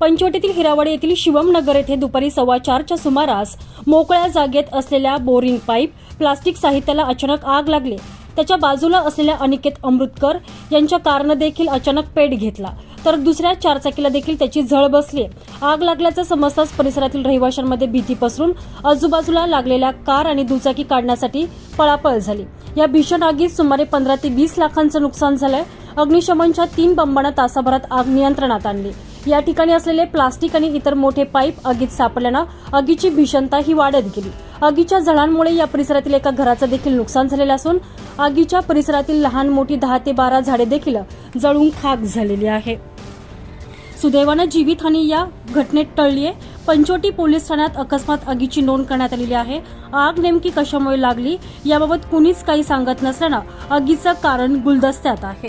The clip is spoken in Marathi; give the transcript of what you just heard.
पंचवटीतील हिरावाडी येथील शिवमनगर येथे दुपारी सव्वा चारच्या सुमारास मोकळ्या जागेत असलेल्या बोरिंग पाईप प्लास्टिक साहित्याला अचानक आग लागली. त्याच्या बाजूला असलेल्या अनिकेत अमृतकर यांच्या कारनं देखील अचानक पेट घेतला. तर दुसऱ्या चारचाकीला देखील त्याची झळ बसली. आग लागल्याचं समजताच परिसरातील रहिवाशांमध्ये भीती पसरून आजूबाजूला लागलेल्या कार आणि दुचाकी काढण्यासाठी पळापळ झाली. या भीषण आगीत सुमारे पंधरा ते वीस लाखांचं नुकसान झालंय. अग्निशमनच्या तीन बंबांना तासाभरात आग नियंत्रणात आणली. या ठिकाणी असलेले प्लास्टिक आणि इतर मोठे पाईप आगीत सापडल्यानं आगीची भीषणता ही वाढत गेली. आगीच्या झळांमुळे या परिसरातील एका घराचं देखील नुकसान झालेलं असून आगीच्या परिसरातील लहान मोठी दहा ते बारा झाडे देखील जळून खाक झालेली आहे. सुदैवानं जीवितहानी या घटनेत टळली आहे पंचवटी पोलीस ठाण्यात अकस्मात आगीची नोंद करण्यात आलेली आहे. आग नेमकी कशामुळे लागली? याबाबत कुणीच काही सांगत नसल्यानं आगीचं कारण गुलदस्त्यात आहे.